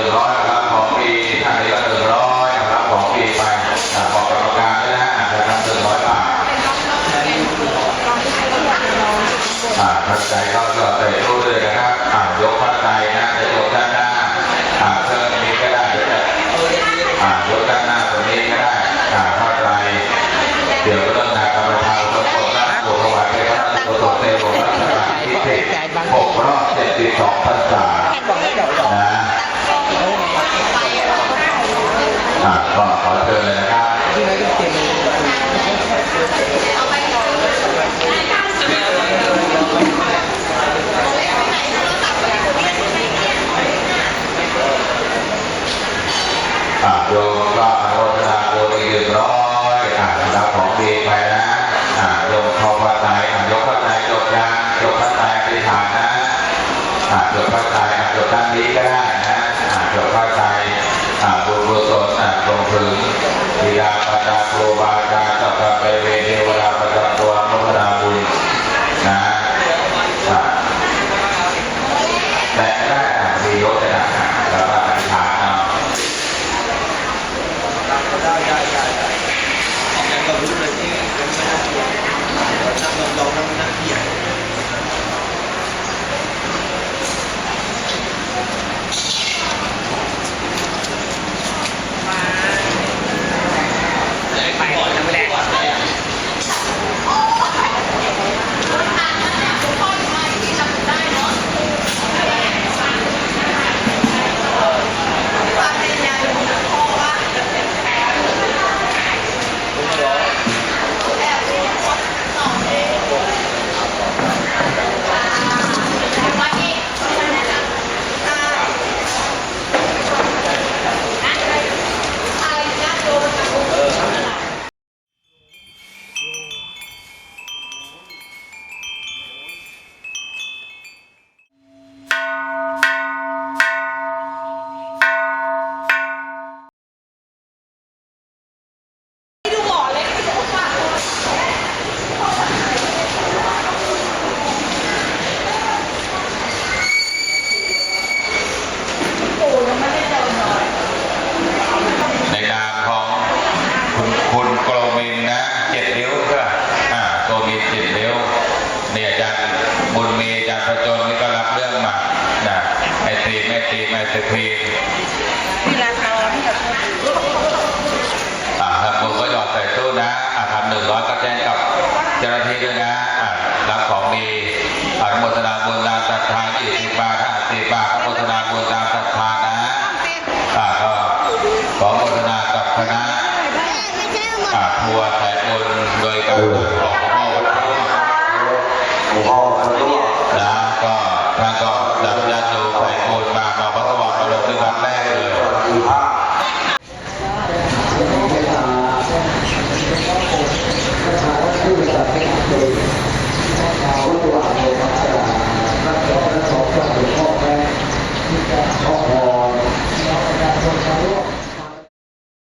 นึ่งร้อยนะครับของปีท่านนี้ก็หนึ่งร้อยนะครับของปีไปบอกกรรมการด้วยนะจะทำหนึ่งร้อยบาทอ่าทันใจก็ก็ไป อะก็ขอเชิญเลยนะครับอะโยมก็อนุโมทนาบุญอีกหนึ่งร้อยอะรับของดีไปนะอะโยมเข้าพระไตอะยกพระไตจบยังยกพระไตรอธิษฐานนะอะยกพระไตอะยกด้านนี้ก็ได้นะอะยกพระไตอะบุญกุศล อะลงถึงบิดาปดาครูบาอาจารย์สัพเปเวเทวดาประจำตัวอนุโมทนาบุญนะอะแต่ได้อะมียกจะได้อะแล้วก็อธิษฐานเอา ได้ได้ได้ได้ออกแรงเรารู้เลยที่เป็นไม่น่าเชื่อนั่งลงเรานั่งนั่งเกียด ไปก่อนนะไม่ได้ ในนามของคุณคุณโกลมินนะเจ็ดนิ้วก็อ่า สิบเจ็ดนิ้วเนี่ยอาจารย์บุญมีอาจารย์ประจนนี่ก็รับเรื่องมานะไอตีแม่ตีแม่ตะ